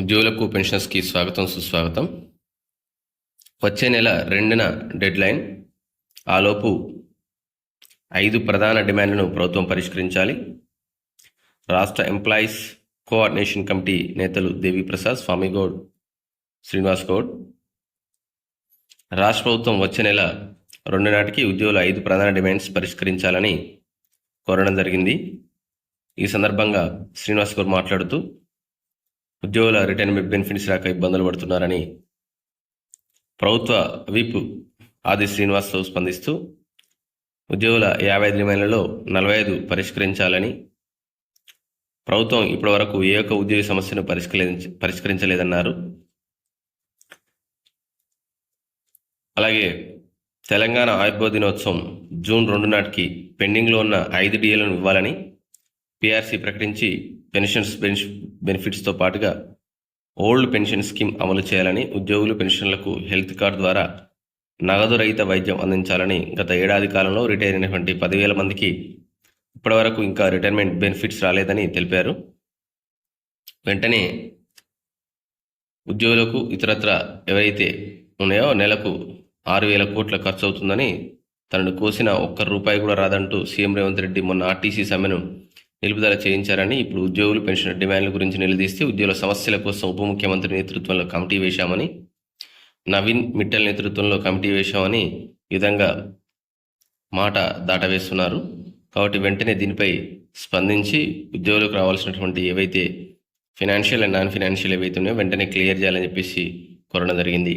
ఉద్యోగులకు పెన్షన్స్కి స్వాగతం సుస్వాగతం. వచ్చే నెల రెండున డెడ్ లైన్ ఆలోపు ఐదు ప్రధాన డిమాండ్లను ప్రభుత్వం పరిష్కరించాలి. రాష్ట్ర ఎంప్లాయీస్ కోఆర్డినేషన్ కమిటీ నేతలు దేవిప్రసాద్ స్వామిగౌడ్ శ్రీనివాస్ గౌడ్. రాష్ట్ర ప్రభుత్వం వచ్చే నెల రెండు నాటికి ఉద్యోగుల ఐదు ప్రధాన డిమాండ్స్ పరిష్కరించాలని కోరడం జరిగింది. ఈ సందర్భంగా శ్రీనివాస్ గౌడ్ మాట్లాడుతూ ఉద్యోగుల రిటైర్మెంట్ బెనిఫిట్స్ రాక ఇబ్బందులు పడుతున్నారని ప్రభుత్వ విప్ ఆది శ్రీనివాసరావు స్పందిస్తూ ఉద్యోగుల యాభై ఐదు డిమాండ్లలో నలభై ఐదు పరిష్కరించాలని ప్రభుత్వం ఇప్పటివరకు ఏ ఒక్క ఉద్యోగి సమస్యను పరిష్కరించ పరిష్కరించలేదన్నారు. అలాగే తెలంగాణ ఆయుర్వేద దినోత్సవం జూన్ రెండు నాటికి పెండింగ్లో ఉన్న ఐదు డిఏలను ఇవ్వాలని పిఆర్సీ ప్రకటించి పెన్షన్స్ బెనిఫిట్స్తో పాటుగా ఓల్డ్ పెన్షన్ స్కీమ్ అమలు చేయాలని ఉద్యోగులు పెన్షన్లకు హెల్త్ కార్డు ద్వారా నగదు రహిత వైద్యం అందించాలని గత ఏడాది కాలంలో రిటైర్ అయినటువంటి పదివేల మందికి ఇప్పటివరకు ఇంకా రిటైర్మెంట్ బెనిఫిట్స్ రాలేదని తెలిపారు. వెంటనే ఉద్యోగులకు ఇతరత్ర ఎవరైతే ఉన్నాయో నెలకు ఆరు వేల కోట్ల ఖర్చు అవుతుందని తనను కోసిన ఒక్క రూపాయి కూడా రాదంటూ సీఎం రేవంత్ రెడ్డి మొన్న ఆర్టీసీ సమ్మెను నిలుపుదల చేయించారని ఇప్పుడు ఉద్యోగులు పెన్షన్ డిమాండ్ల గురించి నిలదీస్తే ఉద్యోగుల సమస్యల కోసం ఉప ముఖ్యమంత్రి నేతృత్వంలో కమిటీ వేశామని నవీన్ మిట్టల్ నేతృత్వంలో కమిటీ వేశామని ఈ విధంగా మాట దాటవేస్తున్నారు. కాబట్టి వెంటనే దీనిపై స్పందించి ఉద్యోగులకు రావాల్సినటువంటి ఏవైతే ఫినాన్షియల్ అండ్ నాన్ ఫినాన్షియల్ ఏవైతే ఉన్నాయో వెంటనే క్లియర్ చేయాలని చెప్పేసి కోరడం జరిగింది.